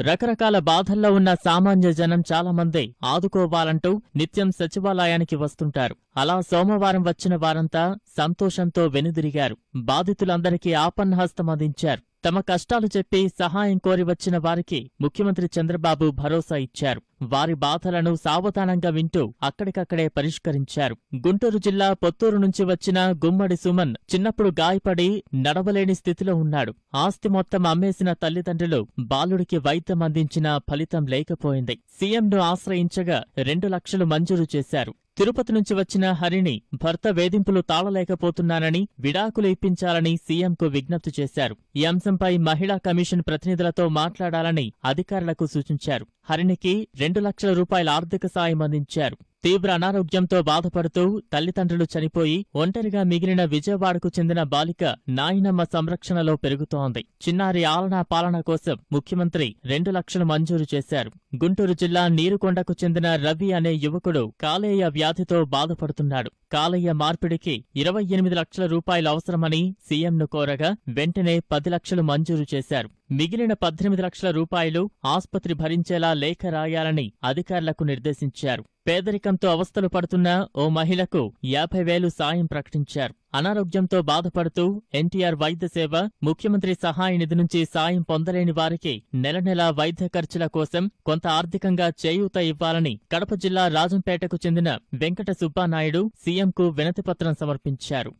రకరకాల బాధల్లో ఉన్న సామాన్య జనం చాలామంది ఆదుకోవాలంటూ నిత్యం సచివాలయానికి వస్తుంటారు. అలా సోమవారం వచ్చిన వారంతా సంతోషంతో వెనుదిరిగారు. బాధితులందరికీ ఆపన్నహస్తం అందించారు. తమ కష్టాలు చెప్పి సహాయం కోరి వచ్చిన వారికి ముఖ్యమంత్రి చంద్రబాబు భరోసా ఇచ్చారు. వారి బాధలను సావధానంగా వింటూ అక్కడికక్కడే పరిష్కరించారు. గుంటూరు జిల్లా పొత్తూరు నుంచి వచ్చిన గుమ్మడి సుమన్ చిన్నప్పుడు గాయపడి నడవలేని స్థితిలో ఉన్నాడు. ఆస్తి మొత్తం అమ్మేసిన తల్లిదండ్రులు బాలుడికి వైద్యం అందించినా ఫలితం లేకపోయింది. సీఎంను ఆశ్రయించగా రెండు లక్షలు మంజూరు చేశారు. తిరుపతి నుంచి వచ్చిన హరిణి భర్త వేధింపులు తాళలేకపోతున్నానని విడాకులు ఇప్పించాలని సీఎంకు విజ్ఞప్తి చేశారు. ఈ అంశంపై మహిళా కమిషన్ ప్రతినిధులతో మాట్లాడాలని అధికారులకు సూచించారు. హరిణికి రెండు లక్షల రూపాయల ఆర్థిక సాయం అందించారు. తీవ్ర అనారోగ్యంతో బాధపడుతూ తల్లిదండ్రులు చనిపోయి ఒంటరిగా మిగిలిన విజయవాడకు చెందిన బాలిక నాయనమ్మ సంరక్షణలో పెరుగుతోంది. చిన్నారి ఆలనా పాలన కోసం ముఖ్యమంత్రి రెండు లక్షలు మంజూరు చేశారు. గుంటూరు జిల్లా నీరుకొండకు చెందిన రవి అనే యువకుడు కాలేయ వ్యాధితో బాధపడుతున్నాడు. కాలయ్య మార్పిడికి ఇరవై ఎనిమిది లక్షల రూపాయలు అవసరమని సీఎంను కోరగా వెంటనే పది లక్షలు మంజూరు చేశారు. మిగిలిన పద్దెనిమిది లక్షల రూపాయలు ఆస్పత్రి భరించేలా లేఖ రాయాలని అధికారులకు నిర్దేశించారు. పేదరికంతో అవస్థలు పడుతున్న ఓ మహిళకు యాభై వేలు సాయం ప్రకటించారు. అనారోగ్యంతో బాధపడుతూ ఎన్టీఆర్ వైద్య సేవ ముఖ్యమంత్రి సహాయ నిధి నుంచి సాయం పొందలేని వారికి నెల నెలా వైద్య ఖర్చుల కోసం కొంత ఆర్థికంగా చేయూత ఇవ్వాలని కడప జిల్లా రాజంపేటకు చెందిన వెంకట సుబ్బానాయుడు సీఎంకు వినతిపత్రం సమర్పించారు.